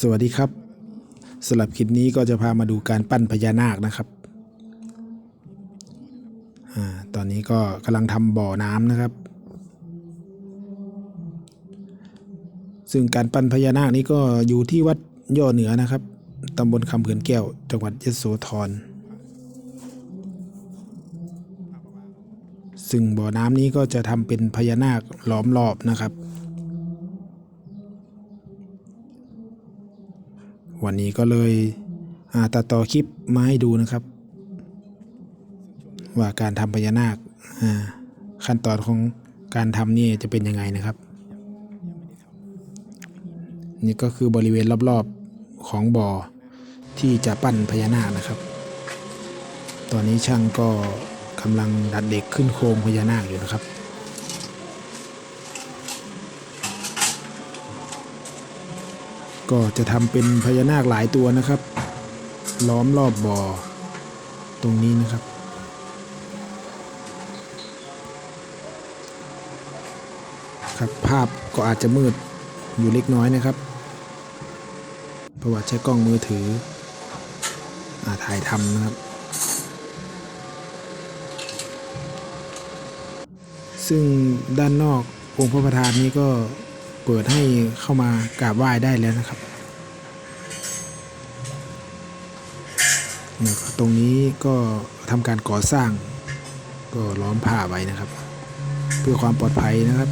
สวัสดีครับสำหรับคลิปนี้ก็จะพามาดูการปั้นพญานาคนะครับอตอนนี้ก็กำลังทำบ่อน้ำนะครับ ซึ่งการปั้นพญานาคนี้ก็อยู่ที่วัดย่อเหนือนะครับตำบลคำเขื่อนแก้ว จังหวัดยโสธรซึ่งบ่อน้ำนี้ก็จะทำเป็นพญานาคล้อมรอบนะครับ วันนี้ก็เลยตัดต่อคลิปมาให้ดูนะครับ ว่าการทำพญานาคขั้นตอนของการทำนี่จะเป็นยังไงนะครับ นี่ก็คือบริเวณรอบๆของบ่อที่จะปั้นพญานาคนะครับ ตอนนี้ช่างก็กำลังดัดเด็กขึ้นโครงพญานาคอยู่นะครับ ก็จะทำเป็นพญานาคหลายตัวนะครับ ล้อมรอบบ่อตรงนี้นะครับ ครับภาพก็อาจจะมืดอยู่เล็กน้อยนะครับเพราะว่าใช้กล้องมือถืออาถ่ายทำนะครับ ซึ่งด้านนอกองค์พระประธานนี้ก็ เปิดให้เข้ามากราบไหว้ได้แล้วนะครับเนี่ยตรงนี้ก็ทำการก่อสร้าง ก็ล้อมผ้าไว้นะครับ เพื่อความปลอดภัยนะครับ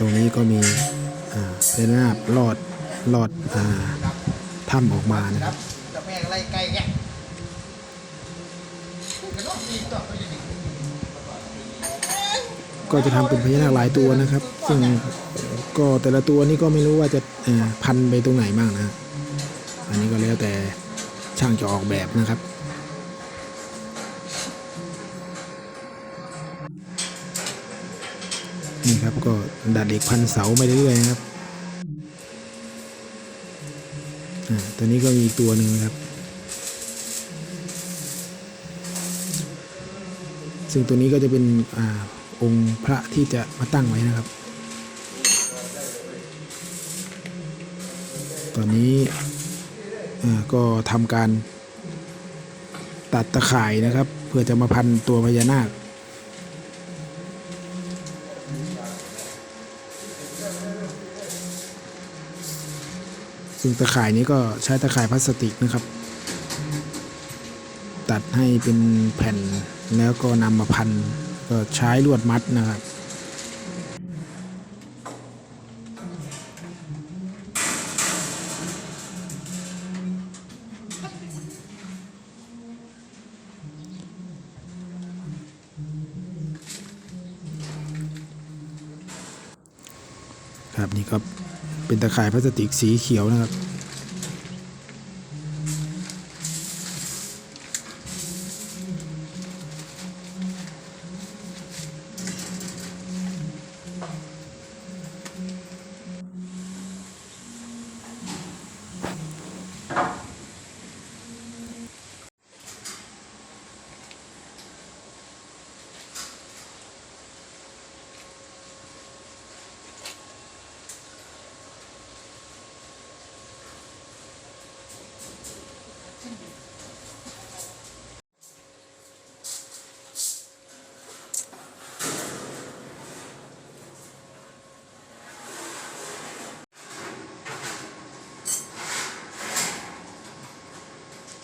ตรงนี้ก็มีเป็นหน้าบลอดลอดอ่าถ้ำออกมานะครับ กับแม่งไล่ไก่แกกระโดดตีต่อไปดิ ก็จะทำเป็นพญานาคหลายตัวนะครับ ซึ่งก็แต่ละตัวนี่ก็ไม่รู้ว่าจะพันไปตรงไหนบ้างนะ อันนี้ก็แล้วแต่ช่างจะออกแบบนะครับ นี่ครับก็ดัดเหล็กพันเสาไปเรื่อยๆครับอ่าตัวนี้ก็มีอีกตัวหนึ่งครับ ซึ่งตัวนี้ก็จะเป็นอ่า องค์พระที่จะมาตั้งไว้นะครับ ตอนนี้ก็ทำการตัดตะข่ายนะครับ เพื่อจะมาพันตัวพญานาคซึ่งตะข่ายนี้ก็ใช้ตะข่ายพลาสติกนะครับ ตัดให้เป็นแผ่นแล้วก็นำมาพัน ก็ใช้ลวดมัดนะครับครับนี่ก็เป็นตะข่ายพลาสติกสีเขียวนะครับ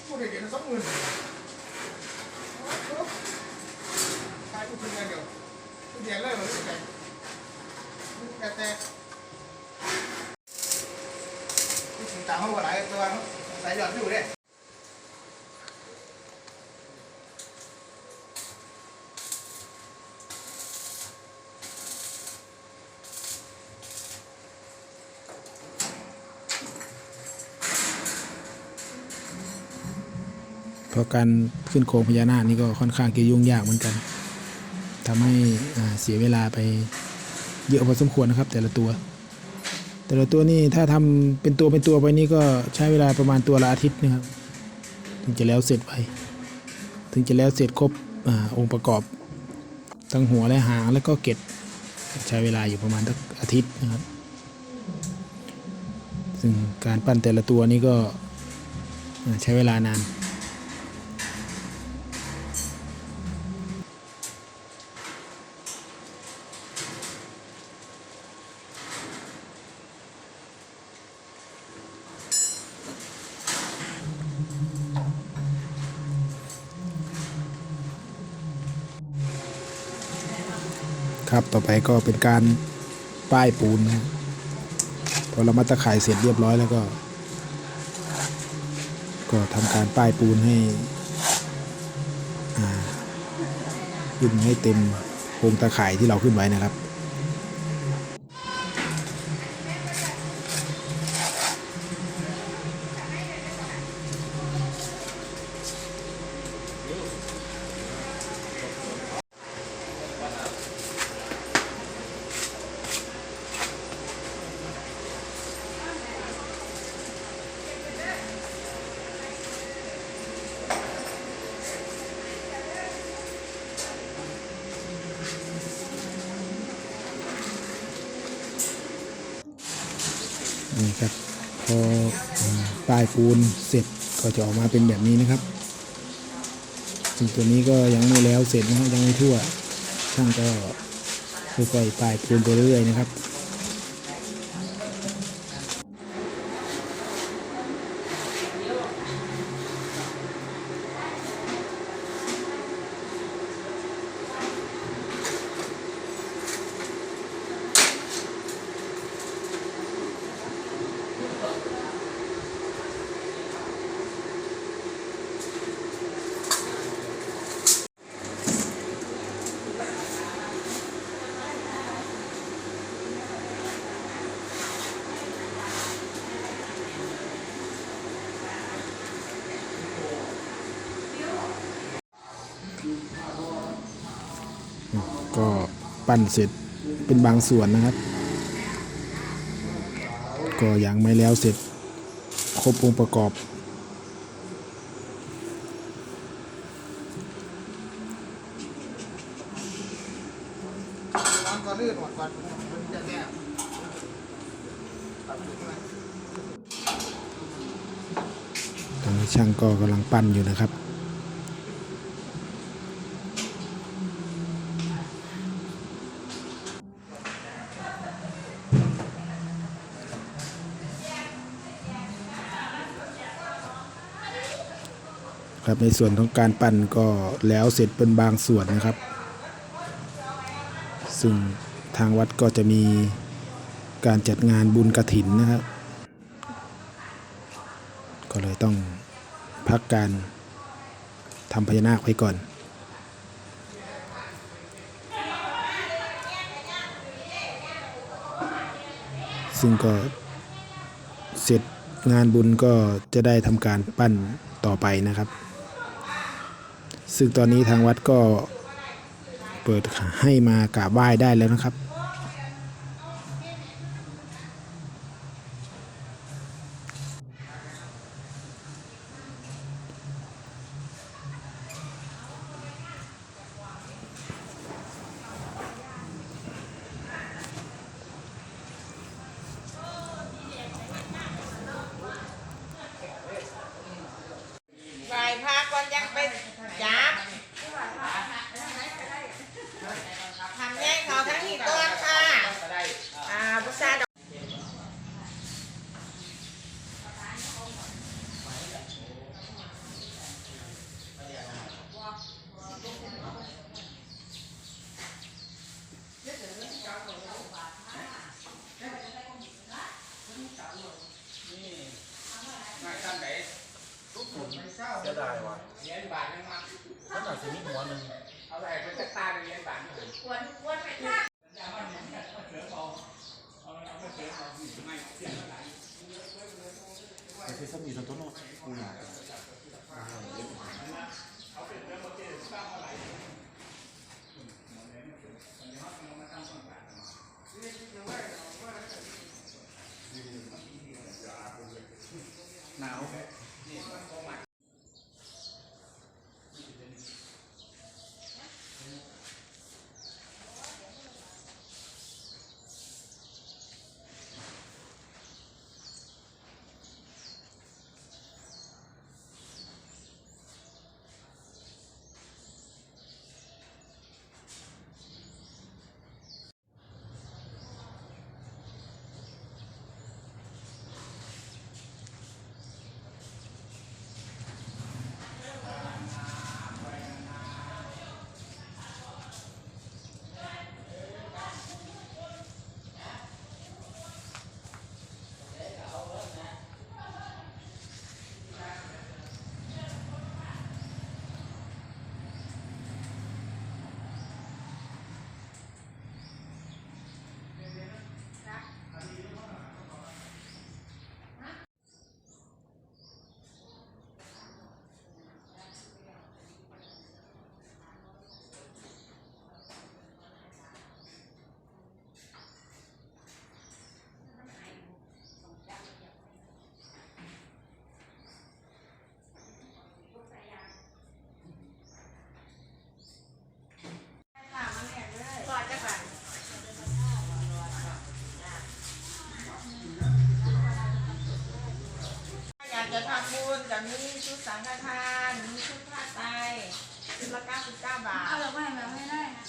พูดเดี๋ยวสองหมื่นขายพูดถึงงานเดียวพูดเดียวเลยเหรอไก่แต่แต่ ที่ถึงต่างเขาหลายตัวสายหยอดอยู่เนี่ยเพราะการขึ้นโครงพญานาคนี่ก็ค่อนข้างจะยุ่งยากเหมือนกันทำให้เสียเวลาไปเยอะพอสมควรนะครับ แต่ละตัว แต่ละตัวนี่ถ้าทำเป็นตัวเป็นตัวไปนี่ก็ใช้เวลาประมาณตัวละอาทิตย์นะครับถึงจะแล้วเสร็จไปถึงจะแล้วเสร็จครบอองค์ประกอบทั้งหัวและหางแล้วก็เกล็ดใช้เวลาอยู่ประมาณสักอาทิตย์นะครับ ซึ่งการปั้นแต่ละตัวนี้ก็ใช้เวลานาน ครับ ต่อไปก็เป็นการป้ายปูนนะพอเรามาตะข่ายเสร็จเรียบร้อยแล้วก็ ก็ทำการป้ายปูนให้อ่าขึ้นให้เต็มโครงตะข่ายที่เราขึ้นไว้นะครับ นี่ครับพ ออปลายปูนเสร็จก็จะออกมาเป็นแบบนี้นะครับซึ่งตัวนี้ก็ยังไม่แล้วเสร็จนะครับยังไม่ทั่วช่างก็ค่อยๆปลายปูนไปเรื่อยๆนะครับ ก็ปั้นเสร็จเป็นบางส่วนนะครับ ก็ยังไม่แล้วเสร็จครบองค์ประกอบ ตอนก่อนลื่นก่อนก่อนมันจะแก้ตัดขึ้นมาตอนนี้ช่างก็กำลังปั้นอยู่นะครับ ครับ ในส่วนของการปั้นก็แล้วเสร็จเป็นบางส่วนนะครับ ซึ่งทางวัดก็จะมีการจัดงานบุญกระถินนะครับ ก็เลยต้องพักการทำพญานาคไว้ก่อนซึ่งก็เสร็จงานบุญก็จะได้ทำการปั้นต่อไปนะครับ ซึ่งตอนนี้ทางวัดก็เปิดให้มากราบไหว้ได้แล้วนะครับ ไหวพาก่อนยังไปจับทำแย่งเขาทั้งนี้ต้นค่ะ อ่าบุษาดอก เสียดายว่ะเหรียญบาทนึงมาขนาดสิมีหัวหนึ่งเอาไปเป็นตาเหรียญบาทนึงควรควรไปค่ะแต่คือสมีสันต้นเนาะกูอยากหนาว จะ มีชุดสังฆทาน มีชุดผ้าไตรชุดละ99 บาทเอาเราไม่แบบไม่ได้นะ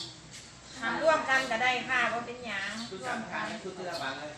ทำร่วมกันก็ได้ค่ะว่าเป็นหยังชุดร่วสามมขากันชุดที่ละบาทเลย